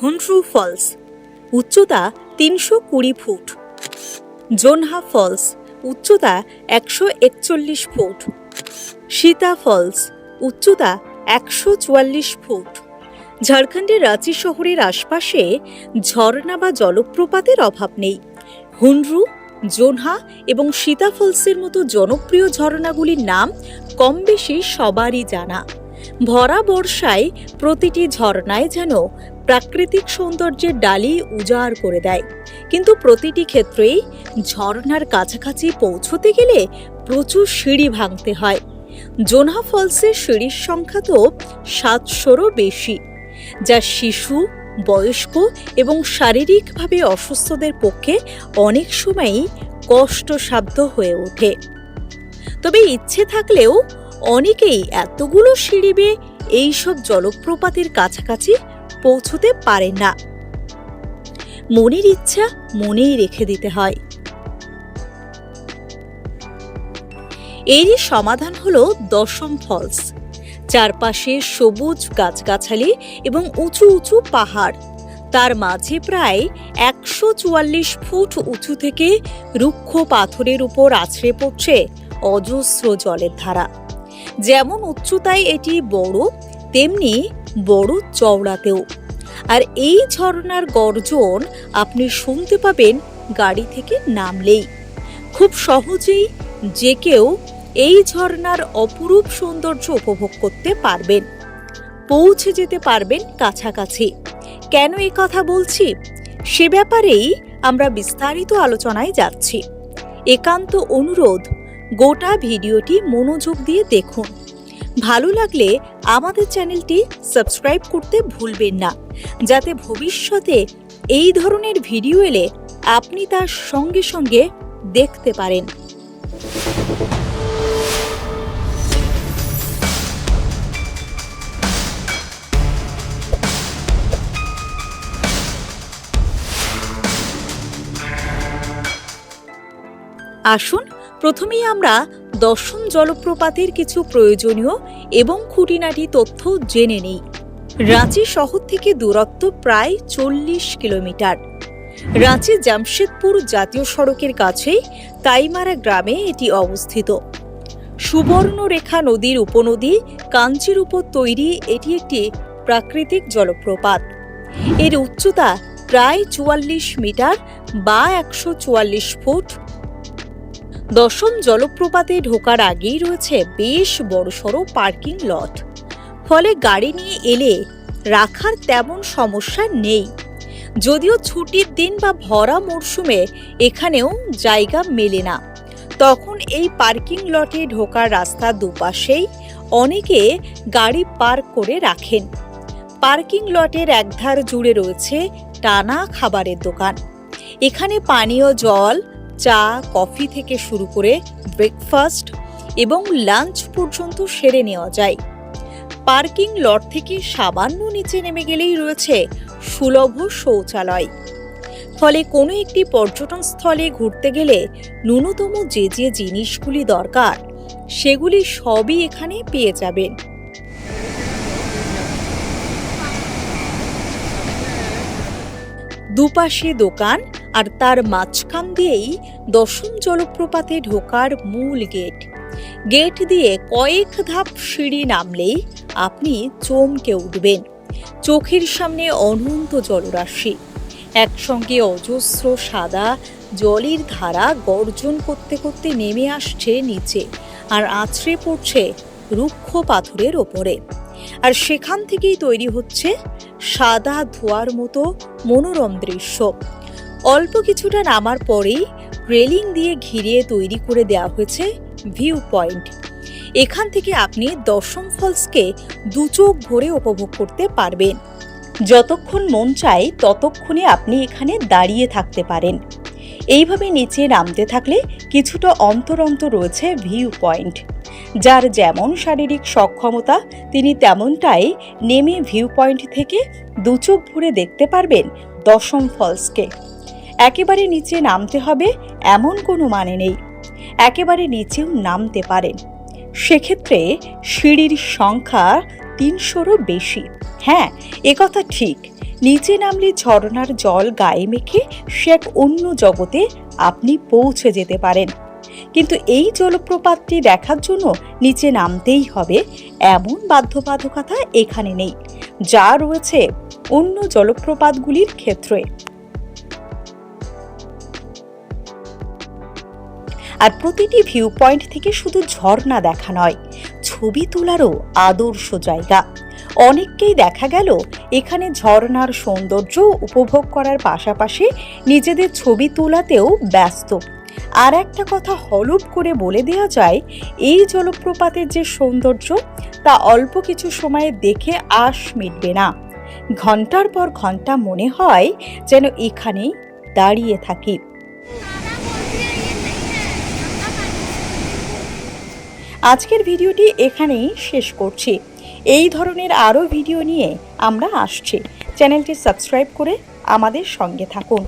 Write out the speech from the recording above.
হুনরু false, উচ্চতা তিনশো কুড়ি ফুট। জোনহা ফলস, উচ্চতা একশো একচল্লিশ ফুট। সীতা ফলস, উচ্চতা একশো চুয়াল্লিশ ফুট। ঝাড়খণ্ডের রাঁচি শহরের আশপাশে ঝর্ণা বা জলপ্রপাতের অভাব নেই। হুনরু, জোনহা এবং সীতা ফলসের মতো জনপ্রিয় ঝর্ণাগুলির নাম কম বেশি সবারই জানা। ভরা বর্ষায় প্রতিটি ঝর্ণায় যেন প্রাকৃতিক সৌন্দর্যের ডালি উজাড় করে দেয়। কিন্তু প্রতিটি ক্ষেত্রেই ঝর্ণার কাছাকাছি পৌঁছতে গেলে প্রচুর সিঁড়ি ভাঙতে হয়। জোনহা ফলসের সিঁড়ির সংখ্যা তো সাতশোরও বেশি, যা শিশু, বয়স্ক এবং শারীরিকভাবে অসুস্থদের পক্ষে অনেক সময়ই কষ্টসাধ্য হয়ে ওঠে। তবে ইচ্ছে থাকলেও অনেকেই এতগুলো সিঁড়ি বেয়ে এইসব জলপ্রপাতের কাছাকাছি পৌঁছতে পারে না। মনের ইচ্ছা মনেই রেখে দিতে হয়। এরই সমাধান হলো দশম ফলস। চারপাশে সবুজ গাছগাছালি এবং উঁচু উঁচু পাহাড়। তার মাঝে প্রায় একশো চুয়াল্লিশ ফুট উঁচু থেকে রুক্ষ পাথরের উপর আছড়ে পড়ছে অজস্র জলের ধারা। যেমন উচ্চতায় এটি বড়, তেমনি বড় চওড়াতেও। আর এই ঝর্ণার গর্জন আপনি শুনতে পাবেন গাড়ি থেকে নামলেই। খুব সহজেই যে কেউ এই ঝর্ণার অপরূপ সৌন্দর্য উপভোগ করতে পারবেন। পৌঁছে যেতে পারবেন কাছাকাছি। কেন এ কথা বলছি? সে ব্যাপারেই আমরা বিস্তারিত আলোচনায় যাচ্ছি। একান্ত অনুরোধ, গোটা ভিডিওটি মনোযোগ দিয়ে দেখুন। ভালো লাগলে আমাদের চ্যানেলটি সাবস্ক্রাইব করতে ভুলবেন না, যাতে ভবিষ্যতে এই ধরনের ভিডিও এলে আপনি তার সঙ্গে সঙ্গে দেখতে পারেন। আসুন, প্রথমেই আমরা দশম জলপ্রপাতের কিছু প্রয়োজনীয় এবং খুঁটিনাটি তথ্য জেনে নেই। রাঁচি শহর থেকে দূরত্ব প্রায় চল্লিশ কিলোমিটার। রাঁচি জামশেদপুর জাতীয় সড়কের কাছেই তাইমারা গ্রামে এটি অবস্থিত। সুবর্ণরেখা নদীর উপনদী কাঞ্চির উপর তৈরি এটি একটি প্রাকৃতিক জলপ্রপাত। এর উচ্চতা প্রায় চুয়াল্লিশ মিটার বা একশো চুয়াল্লিশ ফুট দশম জলপ্রপাতে ঢোকার আগেই রয়েছে বেশ বড়সড় পার্কিং লট। ফলে গাড়ি নিয়ে এলে রাখার তেমন সমস্যা নেই। যদিও ছুটির দিন বা ভরা মরশুমে এখানেও জায়গা মেলে না। তখন এই পার্কিং লটে ঢোকার রাস্তা দুপাশেই অনেকে গাড়ি পার্ক করে রাখেন। পার্কিং লটের একধার জুড়ে রয়েছে টানা খাবারের দোকান। এখানে পানীয় জল চা, কফি থেকে শুরু করে ব্রেকফাস্ট এবং লাঞ্চ পর্যন্ত সেরে নেওয়া যায়। পার্কিং লট থেকে সামান্য নিচে নেমে গেলেই রয়েছে সুলভ শৌচালয়। ফলে কোনো একটি পর্যটন স্থলে ঘুরতে গেলে ন্যূনতম যে যে জিনিসগুলি দরকার, সেগুলি সবই এখানে পেয়ে যাবেন। দুপাশে দোকান আর তার মাঝখান দিয়েই দশম জলপ্রপাতে ঢোকার মূল গেট। গেট দিয়ে কয়েক ধাপ সিঁড়ি নামলেই আপনি চমকে উঠবেন। চোখের সামনে অনন্ত জলরাশি। একসঙ্গে অজস্র সাদা জলের ধারা গর্জন করতে করতে নেমে আসছে নিচে আর আছড়ে পড়ছে রুক্ষ পাথরের ওপরে। আর সেখান থেকেই তৈরি হচ্ছে সাদা ধোয়ার মতো মনোরম দৃশ্য। অল্প কিছুটা নামার পরেই রেলিং দিয়ে ঘিরিয়ে তৈরি করে দেওয়া হয়েছে ভিউ পয়েন্ট এখান থেকে আপনি দশম ফলসকে দু চোখ ভরে উপভোগ করতে পারবেন। যতক্ষণ মন চায় ততক্ষণে আপনি এখানে দাঁড়িয়ে থাকতে পারেন। এইভাবে নিচে নামতে থাকলে কিছুটা অন্তর অন্তর রয়েছে ভিউ পয়েন্ট যার যেমন শারীরিক সক্ষমতা, তিনি তেমনটাই নেমে ভিউ পয়েন্ট থেকে দুচোখ ভরে দেখতে পারবেন দশম ফলসকে একেবারে নিচে নামতে হবে এমন কোনো মানে নেই। একেবারে নিচেও নামতে পারেন। সেক্ষেত্রে সিঁড়ির সংখ্যা তিনশোরও বেশি। হ্যাঁ একথা ঠিক। নিচে নামলে ঝরনার জল গায়ে মেখে সে এক অন্য জগতে আপনি পৌঁছে যেতে পারেন। কিন্তু এই জলপ্রপাতটি দেখার জন্য নিচে নামতেই হবে, এমন বাধ্যবাধকতা এখানে নেই। যা রয়েছে অন্য জলপ্রপাতগুলির ক্ষেত্রে। আর প্রতিটি ভিউ পয়েন্ট থেকে শুধু ঝর্ণা দেখা নয়, ছবি তোলারও আদর্শ জায়গা। অনেককেই দেখা গেল এখানে ঝর্ণার সৌন্দর্য উপভোগ করার পাশাপাশি নিজেদের ছবি তোলাতেও ব্যস্ত। আর একটা কথা হলপ করে বলে দেওয়া যায়, এই জলপ্রপাতের যে সৌন্দর্য, তা অল্প কিছু সময়ে দেখে আশ মিটবে না। ঘণ্টার পর ঘণ্টা মনে হয় যেন এখানেই দাঁড়িয়ে থাকি। আজকের ভিডিওটি এখানেই শেষ করছি। এই ধরনের আরও ভিডিও নিয়ে আমরা আসছি। চ্যানেলটি সাবস্ক্রাইব করে আমাদের সঙ্গে থাকুন।